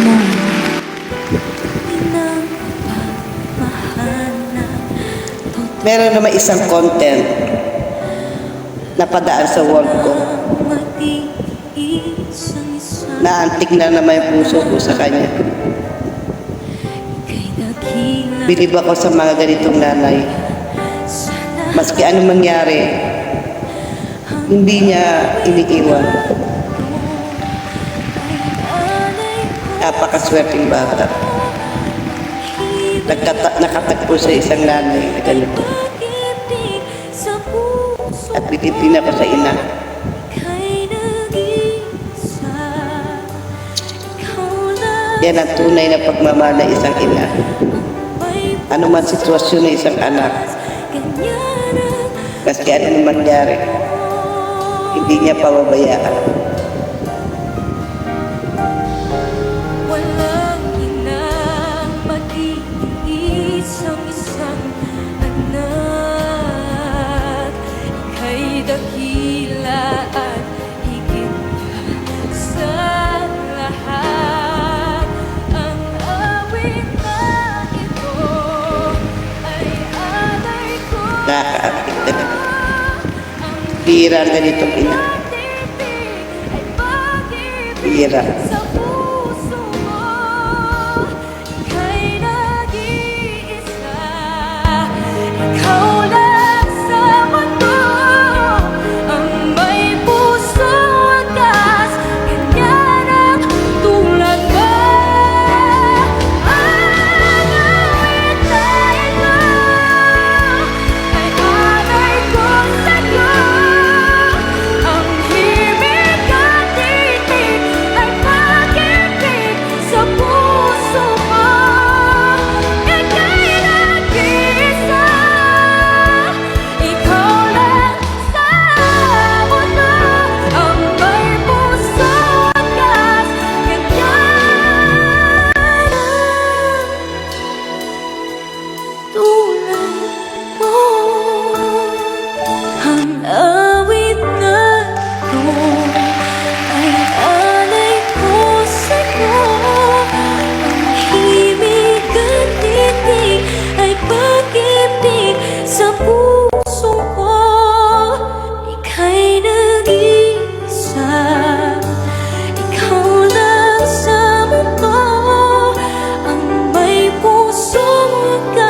mo Pinapamahal na Meron naman isang content na padaan sa wall ko. Naantik na naman yung puso ko sa kanya. Bilib ako sa mga ganitong nanay. Maski anong mangyari, hindi niya iniiwan. Napakaswerteng bata. Nagkata- nakatagpo sa isang nanay na ganito. At bititin ako sa ina. Yan ang tunay na pagmamahal ng isang ina. Ano man sitwasyon ng isang anak, maski anong mangyari, hindi niya pababayaan. Dakila at higit sa lahat Ang awit na ito ay alay ko Nakakaakit talaga. Bira ang ganitong ina. Pag-ibig ay pag-ibig Bira. sa puso ka